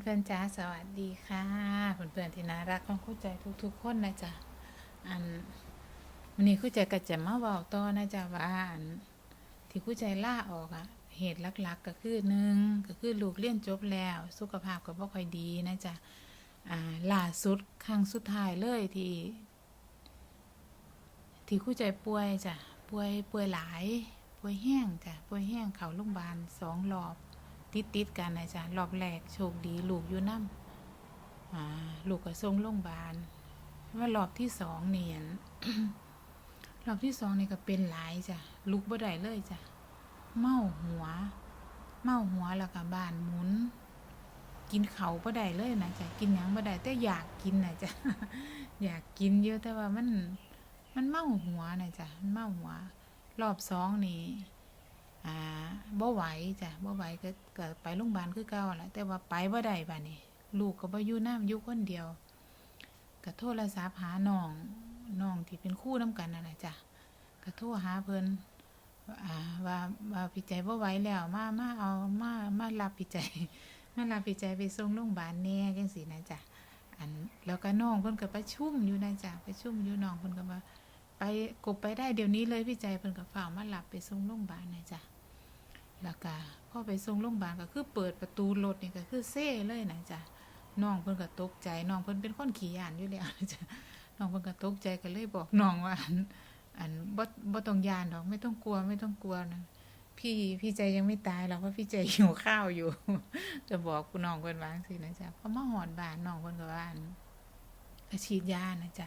เพื่อนๆจ้าสวัสดีค่ะเพื่อนๆที่น่ารักของคู่ใจทุก ๆ คนนะจ๊ะอันวันนี้คู่ใจก็จะมาบอกต่อนะจ๊ะว่าอันที่คู่ใจล่าออกอะเหตุหลักๆ ก็คือหนึ่งก็คือลูกเรียนจบแล้ว สุขภาพก็บ่ค่อยดีนะจ๊ะอ่าล่าสุดครั้งสุดท้ายเลยที่ ที่คู่ใจป่วยจ้ะป่วยป่วยหลายป่วยแห้งจ้ะป่วยแห้งเข้าโรงพยาบาลสองรอบ ติดติดๆกันนะจ๊ะรอบแรกโชคดีลูกอยู่น้ำลูกก็ส่งโรงพยาบาลว่ารอบที่สองเนี่ยรอบที่สองนี่ก็เป็นหลายจ้ะลุกบ่ได้เลยจ้ะเมาหัว เมาหัวแล้วก็บ้านหมุน กินเขาบ่ได้เลยนะจ๊ะกินหยังบ่ได้แต่อยากกินนะจ๊ะอยากกินเยอะแต่ว่ามันมันเมาหัวนะจ๊ะมันเมาหัว รอบสองนี่ อ่าบ่ไหวจ้ะบ่ไหวก็ก็ไปโรงพยาบาลคือเก่าแหละแต่ว่าไปบ่ได้บัดนี้ลูกก็บ่อยู่น้ำอยู่คนเดียวก็โทรศัพท์หาน้องน้องที่เป็นคู่นํกันนั่นแหละจ้ะก็โทรหาเพิ่นอ่าว่าว่าพี่ใจบ่ไหวแล้วมามาเอามามารับพี่ใจมารับพี่ใจไปส่งโรงพยาบาลแน่จังซี่นะจ้ะอันแล้วก็น้องเพิ่นก็ประชุมอยู่นะจ้ะประชุมอยู่น้องเพิ่นก็ว่าไปกบไปได้เดี๋ยวนี้เลยพี่ใจเพิ่นก็ฝ่ามารับไปส่งโรงพยาบาลนะจ้ะ แล้วก็พอไปส่งโรงพยาบาลก็คือเปิดประตูรถนี่ก็คือเซ่เลยนะจ๊ะน้องเพิ่นก็ตกใจน้องเพิ่นเป็นคนขี้ยานอยู่แล้วนะจ๊ะน้องเพิ่นก็ตกใจก็เลยบอกน้องว่าอันอันบ่บ่ต้องยานดอกไม่ต้องกลัวไม่ต้องกลัวนะพี่พี่ใจยังไม่ตายหรอกเพราะพี่ใจหิวข้าวอยู่ จะบอกคุณน้องเพิ่นว่าจังซี่นะจ๊ะพอมาหอดบ้านน้องเพิ่นก็ว่าอันฉีดยานะจ๊ะ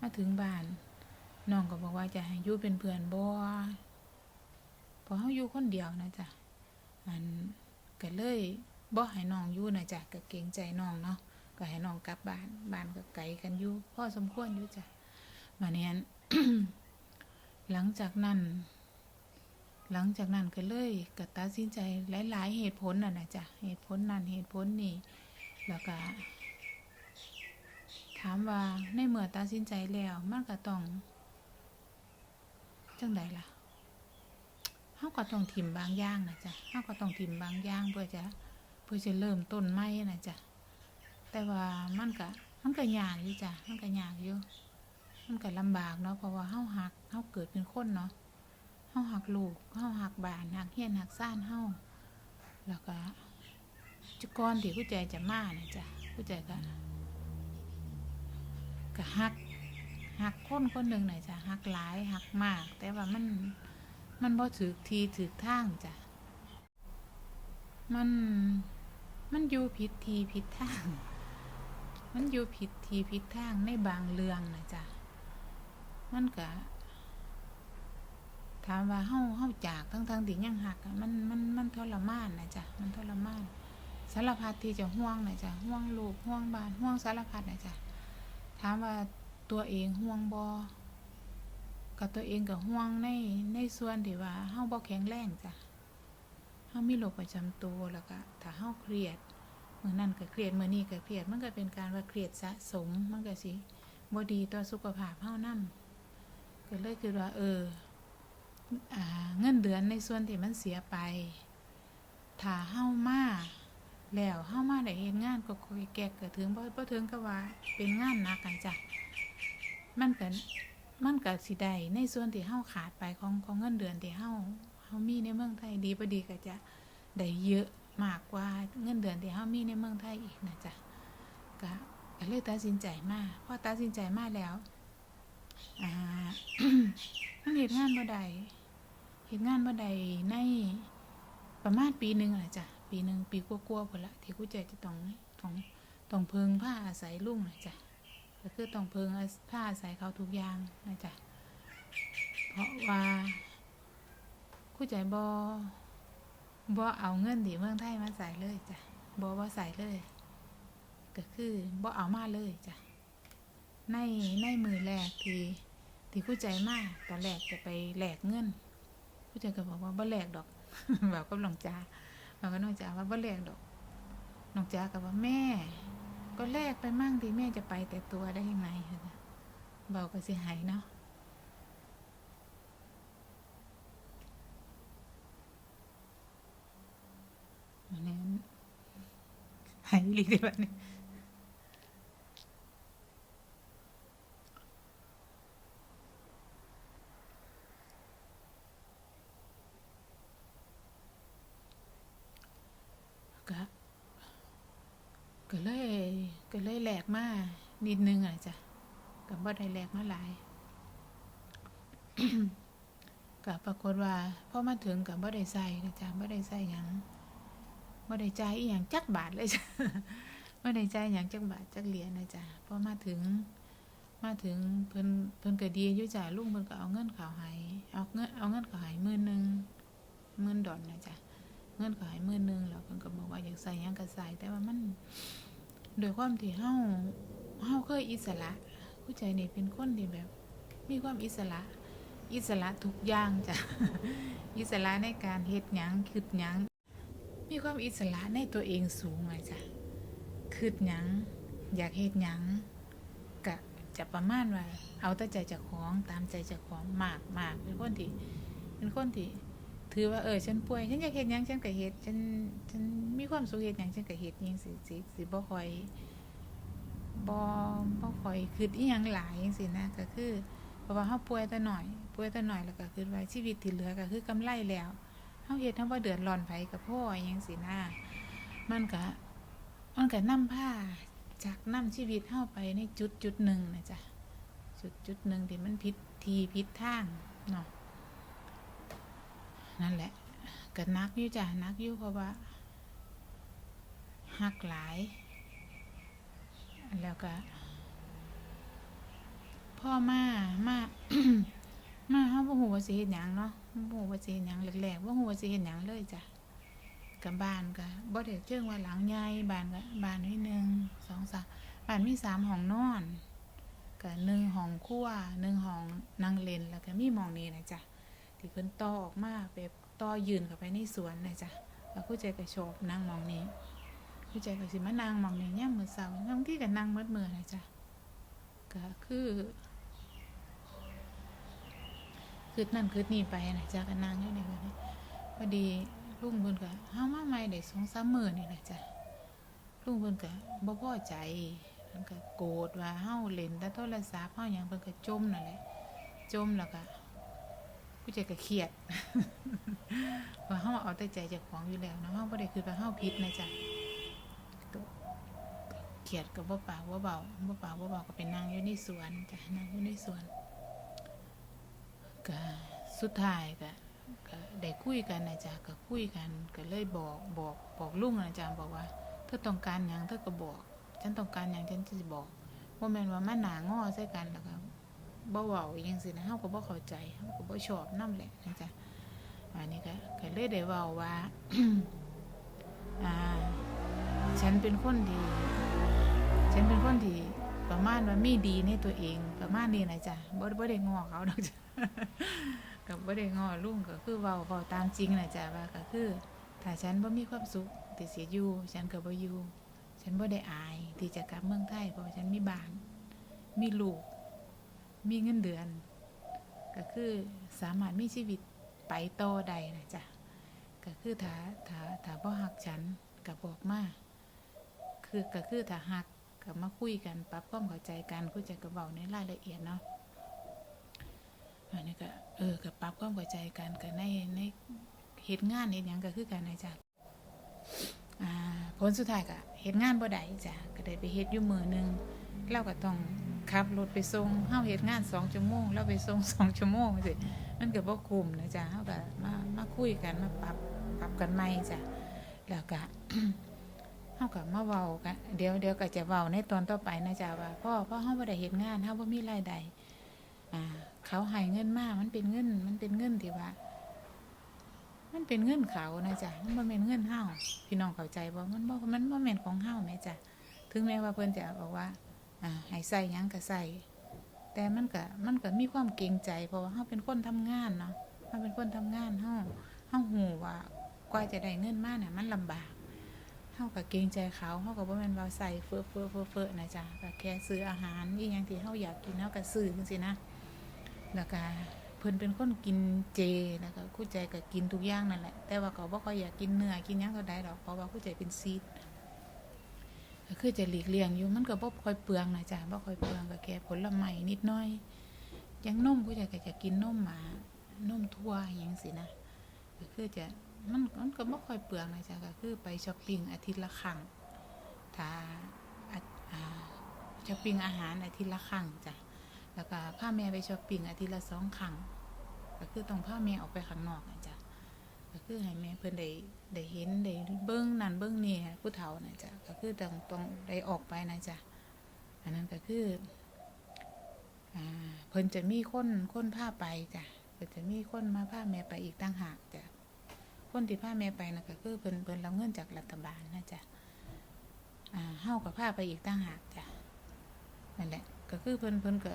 มาถึงบ้านน้องก็บอกว่าจะให้อยู่เป็นเพื่อนบ่ พอเฮาอยู่คนเดียวนะจ๊ะอันก็เลยบ่ให้น้องอยู่นะจ๊ะก็เกรงใจน้องเนาะก็ให้น้องกลับบ้านบ้านก็ไกลกันอยู่พ่อสมควรอยู่จ้ะมาเนี้ยหลังจากนั้น หลังจากนั้นก็เลยก็ตัดสินใจหลาย ๆ เหตุผลน่ะนะจ๊ะเหตุผลนั้นเหตุผลนี้แล้วก็ถามว่าในเมื่อตัดสินใจแล้วมันก็ต้องจังใดล่ะ เฮาก็ต้องถิมบางอย่างนะจ๊ะเฮาก็ต้องถิมบางอย่างเพื่อจะเพื่อจะเริ่มต้นใหม่นะจ๊ะแต่ว่ามันก็มันก็ยากอยู่จ้ะมันก็ยากอยู่มันก็ลำบากเนาะเพราะว่าเฮาหักเฮาเกิดเป็นคนเนาะเฮาหักลูกเฮาหักบ้านหักเฮียนหักซ่านเฮาแล้วก็จุกรที่ผู้ใจจะมานะจ๊ะผู้ใจก็ก็หักหักคนคนหนึ่งหน่ะจ้ะหักหลายหักมาก แต่ว่ามัน มันบ่ถือทีถือทางจ้ะ มัน มันอยู่ผิดทีผิดทาง มันอยู่ผิดทีผิดทางในบางเรื่องนะจ้ะ มันก็ถามว่าเฮาเฮาจากทั้งทั้งที่ยังหักมันมันมันทรมานนะจ้ะ มันทรมาน สารพัดที่จะห่วงนะจ้ะ ห่วงลูกห่วงบ้านห่วงสารพัดนะจ้ะ ถามว่าตัวเองห่วงบ่ กับตัวเองก็ห่วงในในส่วนที่ว่าเฮาบ่แข็งแรงจ้ะเฮามีโรคประจำตัวแล้วก็ถ้าเฮาเครียดมื้อนั้นก็เครียดมื้อนี้ก็เครียด มันก็เป็นการว่าเครียดสะสม มันก็สิบ่ดีต่อสุขภาพเฮานำก็เลยคือว่า เอออ่าเงินเดือนในส่วนที่มันเสียไป ถ้าเฮามาแล้วเฮามาได้เฮ็ดงานก็ค่อยแก้ก็ถึงบ่บ่ถึงกับว่าเป็นงานหนักกันจ้ะมันก็ มันก็สิได้ในส่วนที่เฮาขาดไปของของเงินเดือนที่เฮาเฮามีในเมืองไทยดีบ่ดีก็จะได้เยอะมากกว่าเงินเดือนที่เฮามีในเมืองไทยอีกนะจ๊ะก็ก็เลยตัดสินใจมาพอตัดสินใจมาแล้วอ่ามันเฮ็ดงานบ่ได้เฮ็ดงานบ่ได้ในประมาณปีหนึงน่ะจ้ะปีหนึงปีกว่าๆพุ่นละที่กูใจจะต้องต้องต้องเพิงผ้าอาศัยลุงนะจ้ะ ก็คือต้องเพิงผ้าอาศัยเขาทุกอย่างนะจ๊ะเพราะว่าคู่ใจบอบอเอาเงินที่เมืองไทยมาใส่เลยจ้ะบอว่าใส่เลยก็คือบอเอามาเลยจ้ะในในมือแรกที่ที่คู่ใจมากตอนแรกจะไปแหลกเงินคู่ใจก็บอกว่าบ่แหลกดอกบอกกับน้องจ้าบอกกับน้องจ้าว่าบ่แหลกดอกน้องจ้าก็ว่าแม่ ก็แลกไปมั่งที่แม่จะไปแต่ตัวได้ยังไงคะเบาก็เสียหายเนาะหายอีหลีได้บัดนี้ก็ก็เลยก็เลย แหลกมานิดนึงอะจ้ะก็บ่ได้แหลกมาหลายก็ปรากฏว่าพอมาถึงก็บ่ได้ใส่นะจ้ะบ่ได้ใส่หยังบ่ได้จ่ายอีหยังจักบาทเลยจ้ะบ่ได้จ่ายหยังจักบาทจักเหรียญนะจ้ะพอมาถึง มาถึงเพิ่นเพิ่นก็ดีอยู่จ้ะลุงเพิ่นก็เอาเงินเขาให้เอาเงินเอาเงินเขาให้หมื่นหนึงหมื่นดอลนะจ้ะเงินเขาให้หมื่นหนึงแล้วเพิ่นก็บอกว่าอยากใส่หยังก็ใส่แต่ว่ามัน โดยความที่เฮาเฮาเคยอิสระ ผู้ใจนี่เป็นคนที่แบบ มีความอิสระ อิสระทุกอย่างจ้ะอิสระในการเฮ็ดหยังคิดหยังมีความอิสระในตัวเองสูงเลยจ้ะคิดหยังอยากเฮ็ดหยังก็จะประมาณว่าเอาแต่ใจเจากของตามใจเจากของมากมากเป็นคนที่เป็นคนที่ ถือว่าเออฉันป่วยฉันอยากเฮ็ดหยังฉันก็เฮ็ดฉันฉันมีความสุขเฮ็ดยังฉันก็เฮ็ดยังสิสิสิบ่คอยบ่บ่คอยคิดอีหยังหลายจังซี่นะก็คือเพราะว่าเฮาป่วยแต่หน่อยป่วยแต่หน่อยแล้วก็คือว่าชีวิตที่เหลือก็คือกำไรแล้วเฮาเฮ็ดเฮาบ่เดือดร้อนไผกับพ่อยังสินะมันก็มันก็นำพาจากนำชีวิตเฮาไปในจุดจุดหนึ่งนะจ๊ะจุดจุดหนึ่งที่มันผิดทีผิดทางเนาะ นั่นแหละก็นักอยู่จ้ะนักอยู่เพราะว่าหักหลาย แล้วก็ พ่อมามามาเฮาบ่ฮู้ว่าสิเฮ็ดหยังเนาะบ่ฮู้ว่าสิเฮ็ดหยังแรกๆบ่ฮู้ว่าสิเฮ็ดหยังเลยจ้ะกับบ้านก็บ่ได้เชิงว่าหลังใหญ่บ้านก็บ้านนิดนึงสองสามบ้านมีสามห้องนอนก็หนึ่งห้องครัวหนึ่งห้องนั่งเล่นแล้วก็มีมองนี้นะจ๊ะ ที่เพิ่นต่อออกมาแบบต่อยืนเข้าไปในสวนนะจ๊ะแล้วผู้ใจก็ชอบนั่งมองนี้ผู้ใจก็สิมานั่งหม้องนี้ยามมื้อเช้าบางที่ก็นั่งหมดมือนะจ๊ะก็คือคืดนั่นคืดนี่ไปนะจ้ะก็นางอยู่ในี่บัดนี้พอดีลุงเพิ่นก็เฮามาใหม่ได้2-3มื้อนี่นะจ้ะลุงเพิ่นก็บ่พอใจเพิ่นก็โกรธว่าเฮาเล่นแต่โทรศัพท์เฮาหยังเพิ่นก็จมนั่นแหละจมแล้วก็ ผู้ใจก็เครียดว่าเฮาเอาแต่ใจจ้าของอยู่แล้วนะเฮาบ่ได้คิดว่าเฮาผิดนะจ้ะเครียดก็บ่ปากบ่าเบาบ่ปากบ่เบาก็ไปนั่งอยู่ในสวนจ้ะนั่งอยู่ในสวนก็สุดท้ายก็ก็ได้คุยกันนะจ๊ะก็คุยกันก็เลยบอกบอกบอกลุงนะจ๊ะบอกว่าเธอต้องการหยังเธอก็บอก ฉันต้องการหยังฉันจะบอกว่าแม่นว่ามันหนางอใส่กันแล้วก็ บ่เว้าอหยังสินะเฮาก็บ่เข้าใจเฮาก็บ่ชอบนำแหละนะจ๊ะอันนี้ก็ก็เลยได้เว้าว่าอ่า ฉันเป็นคนที่ฉันเป็นคนที่ประมาณว่ามีดีในตัวเองประมาณนี้นะจ๊ะบ่บ่ได้งอเขาดอกจ้ะกับบ่ได้งอลุงก็คือเว้าเว้าตามจริงนะจ๊ะว่าก็คือถ้าฉันบ่มีความสุขที่สิอยู่ฉันก็บ่อยู่ฉันบ่ได้อายที่จะกลับเมืองไทยเพราะฉันมีบ้าน มีลูก มีเงินเดือน ก็คือสามารถมีชีวิตไปโตได้นะจ๊ะก็คือถ้าถ้าถ้าบ่ฮักฉันก็บอกมาคือก็คือถ้าฮักก็มาคุยกันปรับความเข้าใจกันคุยใจก็เว้าในรายละเอียดเนาะอันนี้ก็เออก็ปรับความเข้าใจกันก็ในในเฮ็ดงานเฮ็ดหยังก็คือกันนะจ๊ะอ่าผลสุดท้ายก็เฮ็ดงานบ่ได้จ้ะก็ได้ไปเฮ็ดอยู่มือหนึ่งเราก็ต้อง ขับรถไปส่งเฮาเฮ็ดงาน2ชั่วโมงเราไปส่ง2ชั่วโมงสิมันก็บ่คุ้มนะจ๊ะเฮาก็มามาคุยกันมาปรับปรับกันใหม่จ้ะแล้วก็เฮาก็มาเว้ากันเดี๋ยวเดี๋ยวก็จะเว้าในตอนต่อไปนะจ๊ะว่าพ่อพ่อเฮาบ่ได้เฮ็ดงานเฮาบ่มีรายได้อ่า เขาให้เงินมามันเป็นเงิน มันเป็นเงินที่ว่ามันเป็นเงินเขานะจ๊ะมันบ่แม่นเงินเฮาพี่น้องเข้าใจบ่มันบ่มันบ่แม่นของเฮาแม่จ้ะถึงแม้ว่าเพิ่นจะบอกว่า อ่าให้ใส่ยังก็ใส่แต่มันก็มันก็มีความเกรงใจ เพราะว่าเฮาเป็นคนทำงานเนาะเฮาเป็นคนทำงานเฮาเฮาฮู้ว่ากว่าจะได้เงินมาเนี่ยมันลำบากเฮาก็เกรงใจเขาเฮาก็บ่แม่นว่าใส่เฟ้อเฟ้อเฟ้อเฟ้อนะจ๊ะก็แค่ซื้ออาหารอีหยังที่เฮาอยากกินเฮาก็ซื้อจังซี่นะแล้วก็เพิ่นเป็นคนกินเจแล้วก็คู่ใจก็กินทุกอย่างนั่นแหละ แต่ว่าเขาบ่ค่อยอยากกินเนื้อกินหยังเท่าใดดอกเพราะว่าคู่ใจเป็นซีด ก็คือจะหลีกเลี่ยงอยู่มันก็บ่ค่อยเปลืองนะจ๊ะบ่ค่อยเปลืองก็แค่ผลไม้นิดหน่อยอยังนมก็จะก็จะกินนมหมานมทั่วอย่างสินะก็คือจะมันมันก็บ่ค่อยเปลืองนะจ๊ะก็คือไปช้อปปิ้งอาทิตย์ละครั้งถ้าอ่าช้อปปิ้งอาหารอาทิตย์ละครั้งจ้ะแล้วก็พาแม่ไปช้อปปิ้งอาทิตย์ละสองครั้งก็คือต้องพาแม่ออกไปข้างนอกนะจ๊ะ ก็คือให้แม่เพิ่นได้ได้เห็นได้เบิ่งนั่นเบิ่งนี่ผู้เฒ่านะจ๊ะก็คือต้องต้องได้ออกไปนะจ๊ะอันนั้นก็คืออ่าเพิ่นจะมีคนคนพาไปจ้ะเพิ่นจะมีคนมาพาแม่ไปอีกต่างหากจ้ะคนที่พาแม่ไปนะก็คือเพิ่นเพิ่นรับเงินจากรัฐบาลนะจ๊ะอ่าเฮาก็พาไปอีกต่างหากจ้ะนั่นแหละ ก็คือเพิ่นเพิ่นก็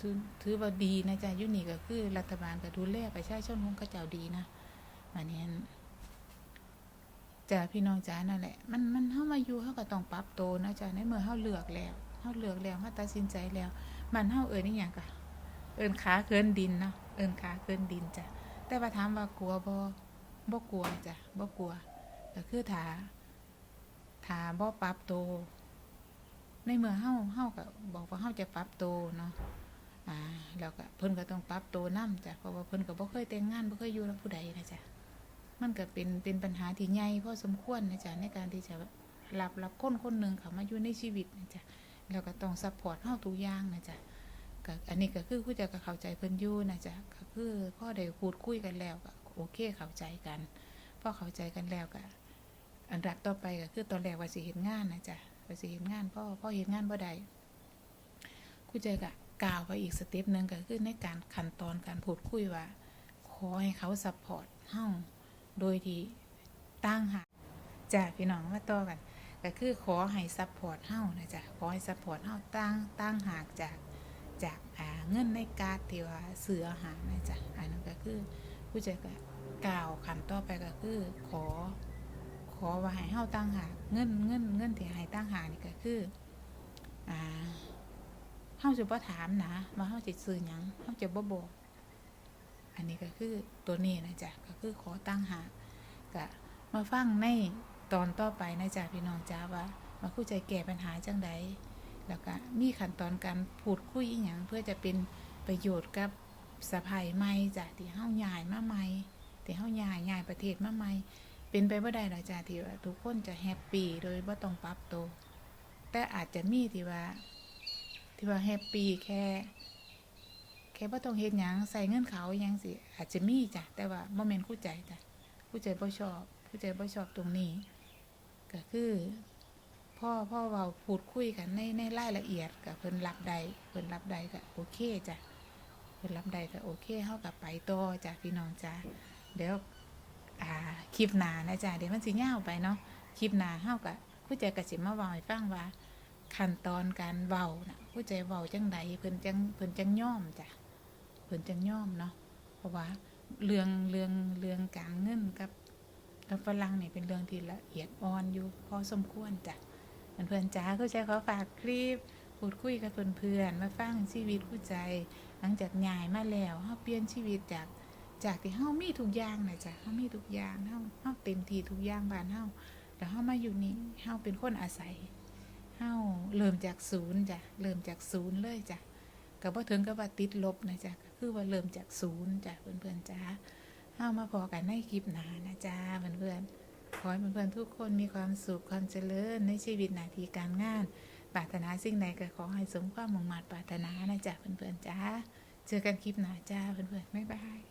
ถือถือว่าดีนะจ๊ะยู่นี่ก็คือรัฐบาลก็ดูแลประชาชนของเขาเจ้าดีนะ อันนี้จ้าพี่น้องจ้านั่นแหละ มันมันเฮามาอยู่เฮาก็ต้องปรับโตนะจ้าในเมื่อเฮาเลือกแล้วเฮาเลือกแล้วเฮาตัดสินใจแล้ว มันเฮาเอิ้นอีหยังกะเอินขาเกินดินเนาะเอินขาเกินดินจ้ะแต่ว่าถามว่ากลัวบ่บ่กลัวจ้ะบ่กลัวก็คือถาถาบ่ปรับโต ในเมื่อเฮาเฮาก็บอกว่าเฮาจะปรับโตเนาะอ่าแล้วก็เพิ่นก็ต้องปรับโตวนํจ้ะเพราะว่าเพิ่นก็บ่เคยแต่งงานบ่เคยอยู่กับผู้ใดนะจ้ะ มันก็เป็นเป็นปัญหาที่ใหญ่พอสมควรนะจ๊ะในการที่จะรับรับคนคนหนึ่งเขามาอยู่ในชีวิตนะจ๊ะแล้วก็ต้องซัพพอร์ตเฮาทุกอย่างนะจ๊ะก็อันนี้ก็คือผู้จัดก็เข้าใจเพิ่นอยู่นะจ๊ะก็คือพ่อได้พูดคุยกันแล้วก็โอเคเข้าใจกันพอเข้าใจกันแล้วก็อันดับต่อไปก็คือตอนแรกว่าสิเห็นงานนะจ๊ะว่าสิเห็นงานพ่อพ่อเห็นงานบ่ได้ผู้ใจก็กล่าวไปอีกสเต็ปหนึ่งก็คือในการขั้นตอนการพูดคุยว่า ขอให้เขาซัพพอร์ตเฮา โดยที่ตั้งหากจ้ะพี่น้องมาต่อกันก็คือขอให้ซัพพอร์ตเฮานะจ๊ะขอให้ซัพพอร์ตเฮาตั้งตั้งหากจากจากอ่าเงินในกาดที่ว่าซื้ออาหารนะจ๊ะอันนั้นก็คือผู้จัดก็กล่าวขั้นต่อไปก็คือขอ ขอว่าให้เฮาตั้งหากเงินเงินเงินที่ให้ตั้งหากนี่ก็คืออ่าเฮาจะบ่ถามนะว่าเฮาสิซื้อหยังเฮาจะบ่บอก อันนี้ก็คือตัวนี้นะจ๊ะก็คือขอตั้งหากก็มาฟังในตอนต่อไปนะจ๊ะพี่น้องจ้าว่า มาคุยใจแก้ปัญหาจังใดแล้วก็มีขั้นตอนการพูดคุยอีหยังเพื่อจะเป็นประโยชน์กับสะพายใหม่จ้ะที่เฮาย้ายมาใหม่ที่เฮาย้ายย้ายประเทศมาใหม่เป็นไปบ่ได้หรอกจ้ะที่ว่าทุกคนจะแฮปปี้โดยบ่ต้องปรับตัวแต่อาจจะมีที่ว่าที่ว่าแฮปปี้แค่ ค่บ่ต้องเฮ็ดหยังใส่เงินเขาอิหยังสิอาจจะมีจ้ะแต่ว่าบ่แม่นคู่ใจจ้ะคู่ใจบ่ชอบคู่ใจบ่ชอบตรงนี้ ก็คือพ่อพ่อเว้าพูดคุยกันในในรายละเอียดกับเพิ่นรับได้เพิ่นรับได้ก็โอเคจ้ะเพิ่นรับได้ก็โอเคเฮาก็ไปต่อจ้ะพี่น้องจ้ะเดี๋ยวอ่าคลิปหน้านะจ้ะเดี๋ยวมันสิยาวไปเนาะคลิปหน้าเฮาก็คู่ใจก็สิมาเว้าให้ฟังว่าขั้นตอนการเว้านะผู้ใจเว้าจังใดเพิ่นจังเพิ่นจังย่อมจ้ะ พิ่นจังย่อมเนาะเพราะว่าเรื่องเรื่องเรื่องการเงินกับกับฝรั่งนี่เป็นเรื่องที่ละเอียดอ่อนอยู่พอสมควรจ้ะเพื่อนๆจ้าเข้าใจขอฝากคลิปพูดคุยกับเพื่อนๆมาฟังชีวิตผู้ใจ หลังจากย้ายมาแล้วเฮาเปลี่ยนชีวิตจากจากที่เฮามีทุกอย่างนะจ้ะเฮามีทุกอย่างเฮาเฮาเต็มที่ทุกอย่างบ้านเฮาแต่เฮามาอยู่นี่เฮาเป็นคนอาศัยเฮาเริ่มจากศูนย์จ้ะเริ่มจากศูนย์เลยจ้ะ ก็บ่าถึงกับว่าติดลบนะจ๊ะคือว่าเริ่มจากศูนย์จ้ะเพื่อนๆจ้าเฮามาพอกันในคลิปหน้านะจ๊ะเพื่อนๆขอให้เพื่อนๆทุกคนมีความสุขความเจริญในชีวิตหน้าที่การงานปรารถนาสิ่งใดก็ขอให้สมความมุ่งมั่นปรารถนานะจ๊ะเพื่อนๆจ้าเจอกันคลิปหน้าจ้าเพื่อนๆบ๊ายบาย